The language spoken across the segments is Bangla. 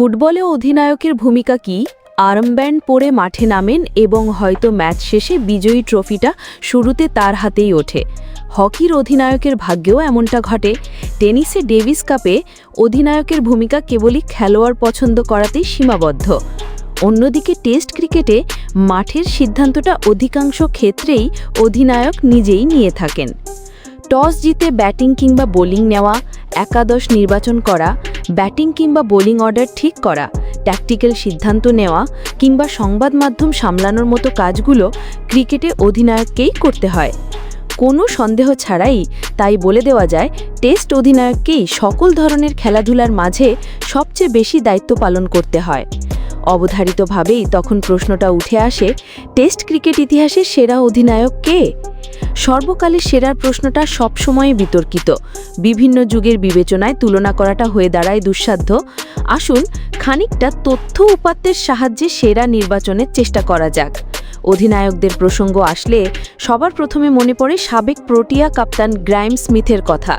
ফুটবলে অধিনায়কের ভূমিকা কি? আর্মব্যান্ড পরে মাঠে নামেন এবং হয়তো ম্যাচ শেষে বিজয়ী ট্রফিটা শুরুতে তার হাতেই ওঠে। হকির অধিনায়কের ভাগ্যেও এমনটা ঘটে। টেনিসে ডেভিস কাপে অধিনায়কের ভূমিকা কেবলই খেলোয়াড় পছন্দ করাতেই সীমাবদ্ধ। অন্যদিকে টেস্ট ক্রিকেটে মাঠের সিদ্ধান্তটা অধিকাংশ ক্ষেত্রেই অধিনায়ক নিজেই নিয়ে থাকেন। টস জিতে ব্যাটিং কিংবা বোলিং নেওয়া, একাদশ নির্বাচন করা ব্যাটিং কিংবা বোলিং অর্ডার ঠিক করা ট্যাকটিক্যাল সিদ্ধান্ত নেওয়া কিংবা সংবাদ মাধ্যম সামলানোর মতো কাজগুলো ক্রিকেটে অধিনায়ককেই করতে হয়। কোনো সন্দেহ ছাড়াই তাই বলে দেওয়া যায় টেস্ট অধিনায়ককেই সকল ধরনের খেলাধুলার মাঝে সবচেয়ে বেশি দায়িত্ব পালন করতে হয়। অবধারিতভাবেই তখন প্রশ্নটা উঠে আসে, টেস্ট ক্রিকেট ইতিহাসের সেরা অধিনায়ক কে? সর্বকালের সেরার প্রশ্নটা সবসময় বিতর্কিত। বিভিন্ন যুগের বিবেচনায় তুলনা করাটা হয়ে দাঁড়ায় দুঃসাধ্য। আসুন খানিকটা তথ্য উপাত্তের সাহায্যে সেরা নির্বাচনের চেষ্টা করা যাক। অধিনায়কদের প্রসঙ্গ আসলে সবার প্রথমে মনে পড়ে সাবেক প্রোটিয়া কাপ্তান গ্রাইম স্মিথের কথা।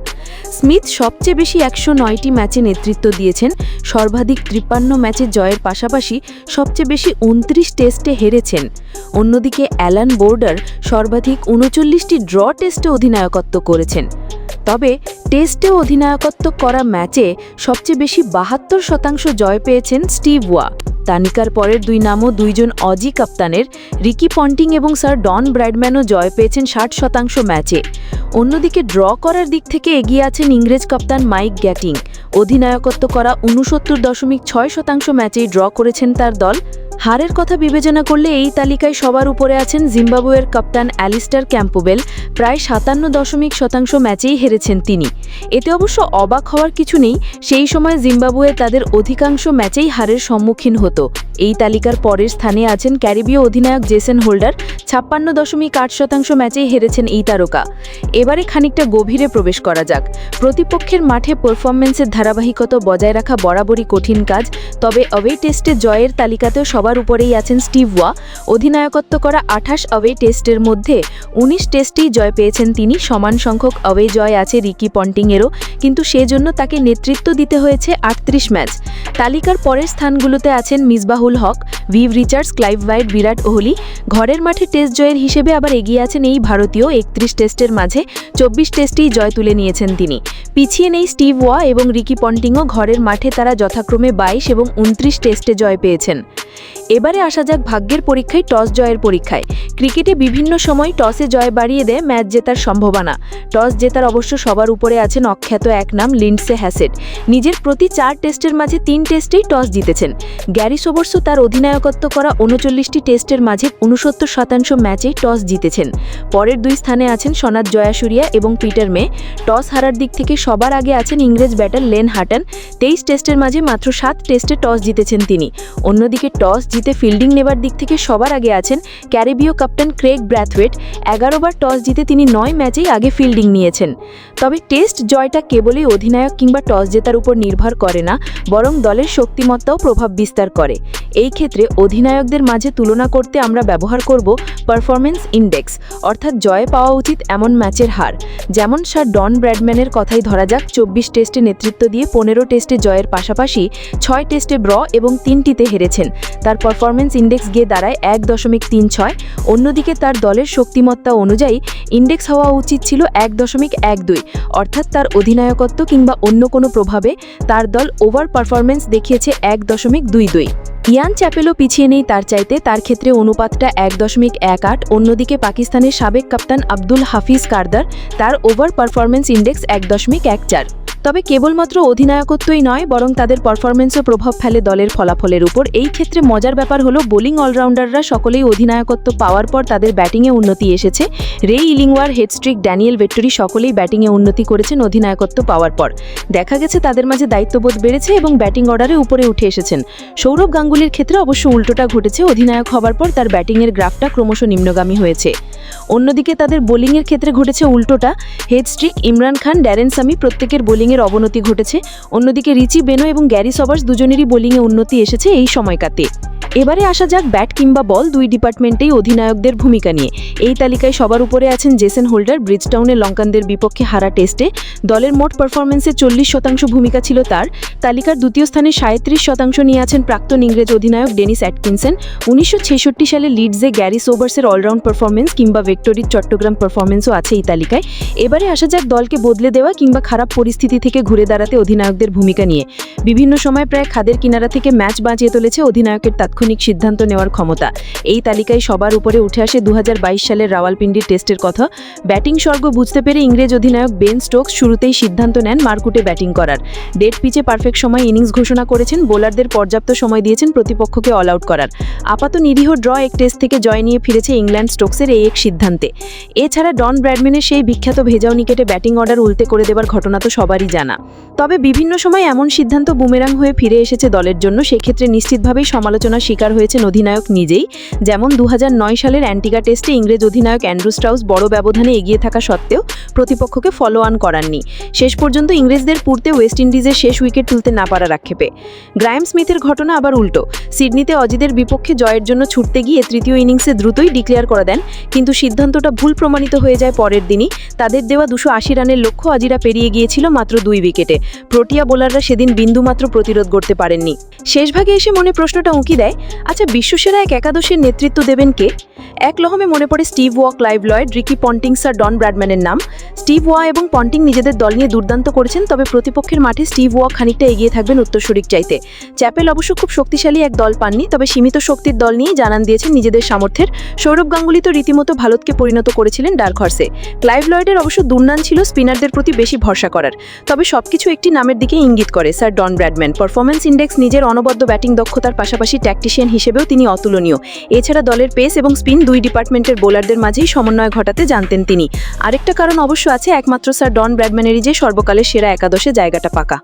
স্মিথ সবচেয়ে বেশি একশো নয়টি ম্যাচে নেতৃত্ব দিয়েছেন, সর্বাধিক ত্রিপান্ন ম্যাচে জয়ের পাশাপাশি সবচেয়ে বেশি উনত্রিশ টেস্টে হেরেছেন। অন্যদিকে অ্যালান বোর্ডার সর্বাধিক উনচল্লিশটি ড্র টেস্টে অধিনায়কত্ব করেছেন। তবে টেস্টে অধিনায়কত্ব করা ম্যাচে সবচেয়ে বেশি বাহাত্তর শতাংশ জয় পেয়েছেন স্টিভ ওয়া। তালিকার পরের দুই নামও দুইজন অজি কাপ্তানের, রিকি পন্টিং এবং স্যার ডন ব্র্যাডম্যানও জয় পেয়েছেন ষাট শতাংশ ম্যাচে। অন্যদিকে ড্র করার দিক থেকে এগিয়ে আছেন ইংরেজ কাপ্তান মাইক গ্যাটিং। অধিনায়কত্ব করা উনসত্তর দশমিক ছয় শতাংশ ম্যাচেই ড্র করেছেন তার দল হারের কথা বিবেচনা করলে এই তালিকায় সবার উপরে আছেন জিম্বাবুয়ের কাপ্তান অ্যালিস্টার ক্যাম্পোবেল। প্রায় সাতান্ন দশমিক শতাংশ ম্যাচেই হেরেছেন তিনি। এতে অবশ্য অবাক হওয়ার কিছু নেই, সেই সময় জিম্বাবুয়ে তাদের অধিকাংশ ম্যাচেই হারের সম্মুখীন হতো। এই তালিকার পরের স্থানে আছেন ক্যারিবীয় অধিনায়ক জেসন হোল্ডার, ছাপ্পান্ন দশমিক আট শতাংশ ম্যাচেই হেরেছেন এই তারকা। এবারে খানিকটা গভীরে প্রবেশ করা যাক। প্রতিপক্ষের মাঠে পারফরমেন্সের ধারাবাহিকতা বজায় রাখা বরাবরই কঠিন কাজ, তবে অওয়ে টেস্টে জয়ের তালিকাতেও সবার উপরেই আছেন স্টিভ ওয়া। অধিনায়কত্ব করা আঠাশ অওয়ে টেস্টের মধ্যে উনিশ টেস্টেই জয় পেয়েছেন তিনি। সমান সংখ্যক অওয়ে জয় আছে রিকি পন্টিংয়েরও। কিন্তু সেজন্য তাকে নেতৃত্ব দিতে হয়েছে আটত্রিশ ম্যাচ। তালিকার পরের স্থানগুলোতে আছেন Misbah-ul Haq, Viv Richards, Clive white Virat Kohli. ঘরের মাঠে টেস্ট জয়ের হিসেবে আবার এগিয়ে আছেন এই ভারতীয়। একত্রিশ টেস্টের মাঝে চব্বিশ টেস্টেই জয় তুলে নিয়েছেন তিনি। পিছিয়ে নেই স্টিভ ওয়া এবং রিকি পন্টিংও। ঘরের মাঠে তারা যথাক্রমে বাইশ এবং উনত্রিশ টেস্টে জয় পেয়েছেন। এবারে আসা যাক ভাগ্যের পরীক্ষায় টস জয়ের পরীক্ষায়। ক্রিকেটে বিভিন্ন সময় টসে জয় বাড়িয়ে দেয় ম্যাচ জেতার সম্ভাবনা। টস জেতার অবশ্য সবার উপরে আছেন অখ্যাত এক নাম লিন্ডসে হ্যাসেট। নিজের প্রতি চার টেস্টের মাঝে তিন টেস্টেই টস জিতেছেন। গ্যারি সোবর্সও তার অধিনায়কত্ব করা উনচল্লিশটি টেস্টের মাঝে উনসত্তর শতাংশ ম্যাচেই টস জিতেছেন। পরের দুই স্থানে আছেন সনাত জয়াসুরিয়া এবং পিটার মে। টস হারার দিক থেকে সবার আগে আছেন ইংরেজ ব্যাটার লেন হাটন তেইশ টেস্টের মাঝে মাত্র সাত টেস্টে টস জিতেছেন তিনি। অন্যদিকে টস জিতে ফিল্ডিং নেবার দিক থেকে সবার আগে আছেন ক্যারিবীয় ক্যাপ্টেন ক্রেগ ব্র্যাথওয়েট। এগারোবার টস জিতে তিনি নয় ম্যাচেই আগে ফিল্ডিং নিয়েছেন। তবে টেস্ট জয়টা কেবলই অধিনায়ক কিংবা টস জেতার উপর নির্ভর করে না, বরং দলের শক্তিমত্তাও প্রভাব বিস্তার করে। এই ক্ষেত্রে অধিনায়কদের মাঝে তুলনা করতে আমরা ব্যবহার করব পারফরমেন্স ইন্ডেক্স অর্থাৎ জয় পাওয়া উচিত এমন ম্যাচের হার। যেমন স্যার ডন ব্র্যাডম্যানের কথাই ধরা যাক, চব্বিশ টেস্টে নেতৃত্ব দিয়ে পনেরো টেস্টে জয়ের পাশাপাশি ছয় টেস্টে ব্র এবং তিনটিতে হেরেছেন। তার পারফরমেন্স ইন্ডেক্স গিয়ে দাঁড়ায় এক দশমিক তিন ছয়। অন্যদিকে তার দলের শক্তিমত্তা অনুযায়ী ইন্ডেক্স হওয়া উচিত ছিল এক দশমিক এক দুই। অর্থাৎ তার অধিনায়কত্ব কিংবা অন্য কোনো প্রভাবে তার দল ওভার পারফরমেন্স দেখিয়েছে এক দশমিক দুই দুই। ইয়ান চ্যাপেলও পিছিয়ে নেই তার চাইতে। তার ক্ষেত্রে অনুপাতটা এক দশমিক এক আট। অন্যদিকে পাকিস্তানের সাবেক কাপ্তান আব্দুল হাফিজ কারদার, তার ওভার পারফরমেন্স ইন্ডেক্স এক দশমিক এক চার। তবে কেবলমাত্র অধিনায়কত্বই নয়, বরং তাদের পারফরমেন্সও প্রভাব ফেলে দলের ফলাফলের উপর। এই ক্ষেত্রে মজার ব্যাপার হলো বোলিং অলরাউন্ডাররা সকলেই অধিনায়কত্ব পাওয়ার পর তাদের ব্যাটিংয়ে উন্নতি এসেছে। রে ইলিংওয়ার হেডস্ট্রিক ড্যানিয়েল ভেট্টরি সকলেই ব্যাটিংয়ে উন্নতি করেছেন অধিনায়কত্ব পাওয়ার পর। দেখা গেছে তাদের মাঝে দায়িত্ববোধ বেড়েছে এবং ব্যাটিং অর্ডারে উপরে উঠে এসেছেন। সৌরভ গাঙ্গুলির ক্ষেত্রে অবশ্য উল্টোটা ঘটেছে, অধিনায়ক হবার পর তার ব্যাটিংয়ের গ্রাফটা ক্রমশ নিম্নগামী হয়েছে। অন্যদিকে তাদের বোলিংয়ের ক্ষেত্রে ঘটেছে উল্টোটা হেডস্ট্রিক ইমরান খান, ড্যারেন সামি প্রত্যেকের বোলিংয়ের অবনতি ঘটেছে। অন্যদিকে রিচি বেনো এবং গ্যারি সবার্স দুজনেরই বোলিংয়ে উন্নতি এসেছে এই সময়কাতে। এবারে আসা যাক ব্যাট কিংবা বল দুই ডিপার্টমেন্টেই অধিনায়কদের ভূমিকা নিয়ে। এই তালিকায় সবার উপরে আছেন জেসেন হোল্ডার ব্রিজটাউনে লঙ্কানদের বিপক্ষে হারা টেস্টে। দলের মোট পারফরমেন্সে চল্লিশ শতাংশ ভূমিকা ছিল তার। তালিকার দ্বিতীয় স্থানে সাঁত্রিশ শতাংশ নিয়ে আছেন প্রাক্তন ইংরেজ অধিনায়ক ডেনিস অ্যাটকিনসন। উনিশশো সালে লিডসে গ্যারি সোবার্সের অলরাউন্ড পারফরমেন্স কিংবা ভেক্টোরির চট্টগ্রাম পারফরমেন্সও আছে এই তালিকায়। এবারে আসা যাক দলকে বদলে দেওয়া কিংবা খারাপ পরিস্থিতি থেকে ঘুরে দাঁড়াতে অধিনায়কদের ভূমিকা নিয়ে। বিভিন্ন সময় প্রায় খাদের কিনারা থেকে ম্যাচ বাঁচিয়ে তুলেছে অধিনায়কের তাৎক্ষণিক সিদ্ধান্ত নেওয়ার ক্ষমতা। এই তালিকায় সবার উপরে উঠে আসে দু সালের রাওয়ালপিন্ডির টেস্টের কথা। ব্যাটিং স্বর্গ বুঝতে পেরে ইংরেজ অধিনায়ক বেন স্টোকস শুরুতেই সিদ্ধান্ত নেন মারকুটে ব্যাটিং করার। ডেড পিচে পারফেক্ট সময় ইনিংস ঘোষণা করেছেন, বোলারদের পর্যাপ্ত সময় দিয়েছেন প্রতিপক্ষকে অল আউট করার। আপাত নিরীহ ড্র এক টেস্ট থেকে জয় নিয়ে ফিরেছে ইংল্যান্ড স্টোকসের এই এক সিদ্ধান্তে। এছাড়া ডন ব্র্যাডম্যানের সেই বিখ্যাত ভেজাও নিকেটে ব্যাটিং অর্ডার উল্টে করে দেওয়ার ঘটনা তো সবারই জানা। তবে বিভিন্ন সময় এমন সিদ্ধান্ত বুমেরাং হয়ে ফিরে এসেছে দলের জন্য, সেক্ষেত্রে নিশ্চিতভাবেই সমালোচনার শিকার হয়েছেন অধিনায়ক নিজেই। যেমন দু হাজার নয় সালের অ্যান্টিগা টেস্টে ইংরেজ অধিনায়ক অ্যান্ড্রু স্ট্রাউস বড় ব্যবধানে এগিয়ে থাকা সত্ত্বেও প্রতিপক্ষকে ফলো অন করাননি। শেষ পর্যন্ত ইংরেজদের পুরতে ওয়েস্ট ইন্ডিজের শেষ উইকেট তুলতে না পারার আক্ষেপে। গ্রায়াম স্মিথের ঘটনা আবার উল্টো। সিডনিতে অজিদের বিপক্ষে জয়ের জন্য ছুটতে গিয়ে তৃতীয় ইনিংসে দ্রুতই ডিক্লেয়ার করে দেন, কিন্তু সিদ্ধান্তটা ভুল প্রমাণিত হয়ে যায় পরের দিনই। তাদের দেওয়া দুশো আশি রানের লক্ষ্য অজিরা পেরিয়ে গিয়েছিল মাত্র দুই উইকেটে। প্রোটিয়া বোলাররা সেদিন বিন্দুমাত্র প্রতিরোধ করতে পারেননি। শেষ ভাগে এসে মনে প্রশ্নটা উঁকি দেয় আচ্ছা বিশ্বসেরা এক একাদশের নেতৃত্ব দেবেন কে? এক লহমে মনে পড়ে Steve Waugh Clive Lloyd, Ricky Pontings আর ডন ব্র্যাডম্যানের নাম। স্টিভ ওয়া এবং পন্টিং নিজেদের দল নিয়ে দুর্দান্ত করেছেন, তবে প্রতিপক্ষের মাঠে স্টিভ ওয়া খানিকটা এগিয়ে থাকবেন উত্তরসূরিক চাইতে। চ্যাপেল অবশ্য খুব শক্তিশালী এক দল পাননি, তবে সীমিত শক্তির দল নিয়ে জানান দিয়েছেন নিজেদের সামর্থ্যের। সৌরভ গাঙ্গুলি তো রীতিমতো ভারতকে পরিণত করেছিলেন ডার্ক হর্সে ক্লাইভ লয়েডের অবশ্য দুর্নান ছিল স্পিনারদের প্রতি বেশি ভরসা করার। তবে সবকিছু একটি নামের দিকে ইঙ্গিত করে, sir Don Bradman. Performance index নিজের অনবদ্য ব্যাটিং দক্ষতার পাশাপাশি ট্যাকটিশিয়ান হিসেবেও তিনি অতুলনীয়। এছাড়া দলের পেস এবং স্পিন দুই ডিপার্টমেন্টের বোলারদের মাঝেই সমন্বয় ঘটাতে জানতেন তিনি। আরেকটা কারণ অবশ্য আছে, একমাত্র স্যার ডন ব্র্যাডম্যানেরই যে সর্বকালের সেরা একাদশে জায়গাটা পাকা।